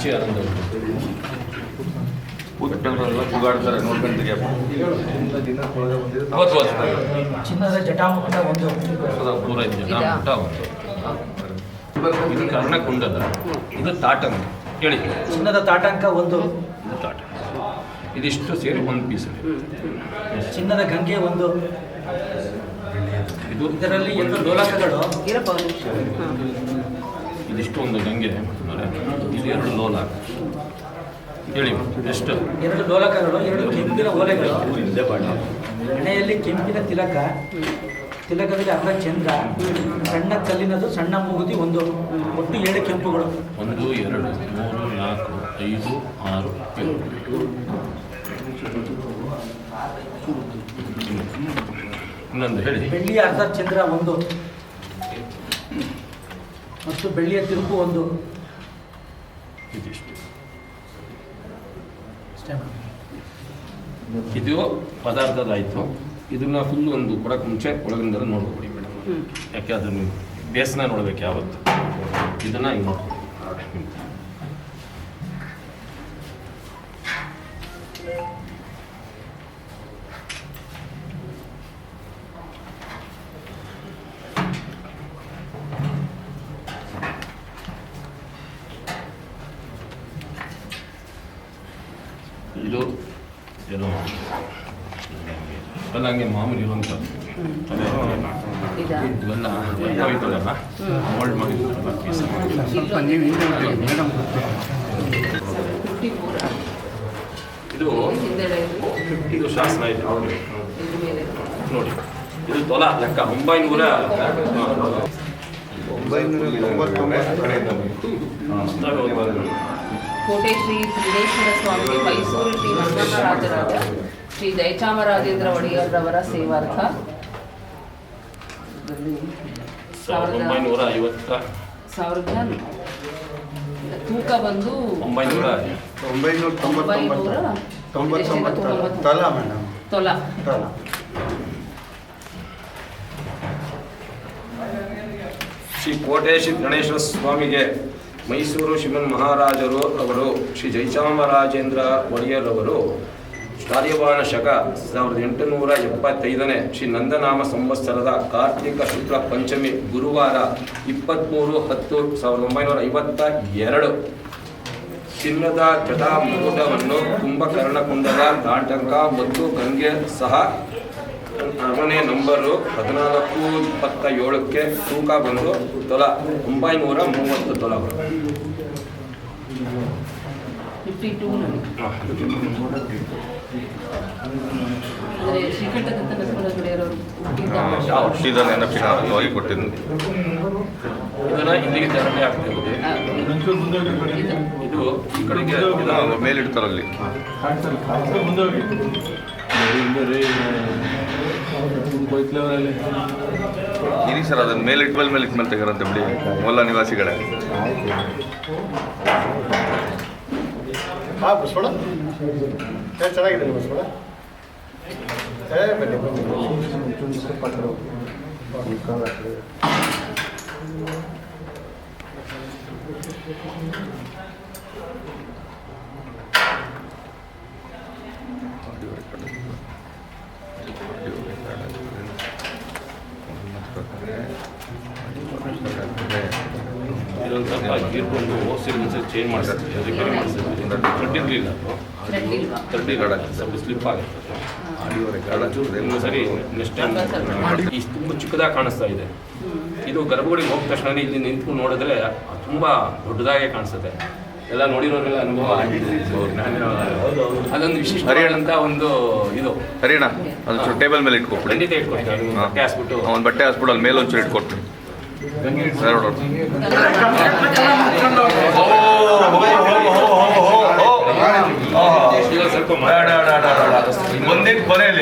ಇಚ್ಛೆ ಆನಂದ ಕೂಗಾಡ್ತಾರೆ ಅವತ್ತು ಚಿನ್ನದ ಒಂದು ಪೂರ ಒಂದು ಇದು? ಕರ್ಣಕುಂಡದ ಇದು ತಾಟಂಕ. ಕೇಳಿ. ಚಿನ್ನದ ತಾಟಂಕ ಒಂದು ಇದು ತಾಟ ಇದಿಷ್ಟು ಸೇರಿ ಒಂದು ಪೀಸ್ ಚಿನ್ನದ ಗಂಗೆ ಒಂದು. ಇದು ಇದರಲ್ಲಿ ಎರಡು ಲೋಲಕಗಳು ಒಂದು ಗಂಗೆ ಇದು ಎರಡು ಲೋಲ. ಹೇಳಿ ಎಷ್ಟು? ಎರಡು ಲೋಲಕಗಳು ಎರಡು ಕೆಂಪಿನ ಓಲೆಗಳು. ಹಣೆಯಲ್ಲಿ ಕೆಂಪಿನ ತಿಲಕ ತಿಲಕದಲ್ಲಿ ಅರ್ಧ ಚಂದ್ರ ಸಣ್ಣ ಕಲ್ಲಿನದು ಸಣ್ಣ ಮುಗುದಿ ಒಂದು ಒಟ್ಟು ಏಳು ಕೆಂಪುಗಳು. ಒಂದು ಎರಡು ಮೂರು ನಾಲ್ಕು ಐದು ಆರು ಏಳು. ಇನ್ನೊಂದು ಹೇಳಿ. ಬೆಳ್ಳಿ ಅರ್ಧ ಚಂದ್ರ ಒಂದು ಮತ್ತು ಬೆಳ್ಳಿಯ ತಿರುಪು ಒಂದು. ಇದಿಷ್ಟು. ಅಷ್ಟೇ ಮೇಡಮ್. ಇದು ಪದಾರ್ಥದಾಯಿತು. ಇದನ್ನ ಫುಲ್ ಒಂದು ಕೊಡೋಕೆ ಮುಂಚೆ ಒಳಗಿಂದ ನೋಡ್ಕೊಡಿ ಮೇಡಮ್. ಯಾಕೆ ಅದನ್ನು ಬೇಸನ ನೋಡ್ಬೇಕು ಯಾವತ್ತು? ಇದನ್ನ ಹಿಂಗೆ ನೋಡ್ಕೊಡಿ. ಇದು ಏನೋ ಹಂಗೆ ಮಾಮೂಲಿ ಇದಾ ಇವೆಲ್ಲ ಹೋಯ್ತದಲ್ಲ ಹೋಲ್ಡ್ ಮಾಡಿದ್ರಲ್ಲ ಪೀಸ್ ಇದು ಇದು ಶಾಸನ ಇದೆ ಹೌದು. ನೋಡಿ ಇದು ತೊಲ ಲೆಕ್ಕ ಒಂಬೈನೂರ ಕೋಟೆ ಶ್ರೀ ಸಿದ್ದೇಶ್ವರ ಸ್ವಾಮಿ ಮೈಸೂರು ಶ್ರೀ ನರಸಿಂಹರಾಜರಾದ ಶ್ರೀ ಜಯಚಾಮರಾಜೇಂದ್ರ ಒಡೆಯರ್ರವರ ಸೇವಾರ್ಥ. ಸಾವಿರದ ಒಂಬೈನೂರ ಐವತ್ತ ಸಾವಿರದ ತೂಕ ಬಂದು ಒಂಬೈನೂರ. ತಲ ಮೇಡಮ್. ತೊಲ. ತಲ. ಶ್ರೀ ಕೋಟೇಶಿ ಗಣೇಶ ಗಣೇಶ್ವರ ಸ್ವಾಮಿಗೆ ಮೈಸೂರು ಶ್ರೀಮನ್ ಮಹಾರಾಜರು ಅವರು, ಶ್ರೀ ಜಯಚಾಮರಾಜೇಂದ್ರ ಒಡೆಯರ್ ಅವರು, ಕಾರ್ಯವಾಣ ಶಕ ಸಾವಿರದ ಎಂಟುನೂರ ಎಪ್ಪತ್ತೈದನೇ ಶ್ರೀ ನಂದನಾಮ ಸಂವತ್ಸರದ ಕಾರ್ತಿಕ ಶುಕ್ಲ ಪಂಚಮಿ ಗುರುವಾರ ಇಪ್ಪತ್ತ್ಮೂರು ಹತ್ತು ಸಾವಿರದ ಒಂಬೈನೂರ ಐವತ್ತ ಎರಡು. ಚಿನ್ನದ ಜಟಾಮುಕುಟವನ್ನು ಕುಂಭಕರ್ಣಕುಂಡದ ನಾಟಕ ಮತ್ತು ಗಂಗೆ ಸಹ ಅರನೇ ನಂಬರು ಹದಿನಾಲ್ಕು ಇಪ್ಪತ್ತ ಏಳಕ್ಕೆ ತೂಕ ಬಂದು ತೊಲ ಒಂಬೈನೂರ ಮೂವತ್ತು ತೊಲ ಕೊಟ್ಟಿದ್ದು ಇದನ್ನ ಇಲ್ಲಿಗೆ ಧಾರಣೆ ಆಗ್ತಿರೋದು. ಆ, ಇದು. ಇದು ಈ ಕಡೆಗೆ ಇದನ್ನ ಮೇಲಿಡ್ತಾರಲ್ಲಿ ಇರಿ ಸರ್ ಅದನ್ನ ಮೇಲೆ ಇಟ್ಮೇಲೆ ಮೇಲೆ ಇಟ್ಮೇಲೆ ತೆಗರಂತೆ ಬಿಡಿ. ಮೊಲ್ಲ ನಿವಾಸಿಗಳೇ. ಹಾಂ ಬಸವಳ ಏ ಚೆನ್ನಾಗಿದೆ ಬಸವಳ ಇಷ್ಟಪಟ್ಟರು ಬನ್ನಿ. ಇದೊಂದು ಸ್ವಲ್ಪ ಒಂದ್ಸರಿ ಚೇಂಜ್ ಮಾಡಿಸ್ತೀವಿ ರಿಪೇರಿ ಮಾಡಿಸ್ತೀವಿ ಸ್ವಲ್ಪ ಸ್ಲಿಪ್ ಆಗುತ್ತೆ ಸರಿ ನೆಕ್ಸ್ಟ್ ಟೈಮ್ ಇಷ್ಟು ತುಂಬ ಚಿಕ್ಕದಾಗಿ ಕಾಣಿಸ್ತಾ ಇದೆ ಇದು ಗರ್ಭಗುಡಿಗೆ ಹೋದ ತಕ್ಷಣ ಇಲ್ಲಿ ನಿಂತ್ಕೊಂಡು ನೋಡಿದ್ರೆ ತುಂಬ ದೊಡ್ಡದಾಗೆ ಕಾಣಿಸುತ್ತೆ. ಎಲ್ಲ ನೋಡಿರೋರೆಲ್ಲ ಅನುಭವ ಆಗಿದೆ ಅದೊಂದು ವಿಶಿಷ್ಟವಾದಂಥ ಒಂದು ಇದು ಹರಿಯಣ್ಣ ಅದು ಟೇಬಲ್ ಮೇಲೆ ಇಟ್ಕೊಬಿಡಿ ಖಂಡಿತ ಇಟ್ಕೊಡ್ತೀವಿ ಒಂದು ಬಟ್ಟೆ ಹಾಸ್ಬಿಟ್ಟು ಅವ್ನು ಬಟ್ಟೆ ಹಾಸ್ಬಿಟ್ಟು ಅಲ್ಲಿ ಮೇಲೆ ಒಂಚೂರು ಇಟ್ಕೊಟ್ಬಿಡಿ ನೋಡೋಣ ಈಗ ಸ್ವಲ್ಪ ಮಾತಾಡ ಮುಂದಿನ ಕೊನೆಯಲ್ಲಿ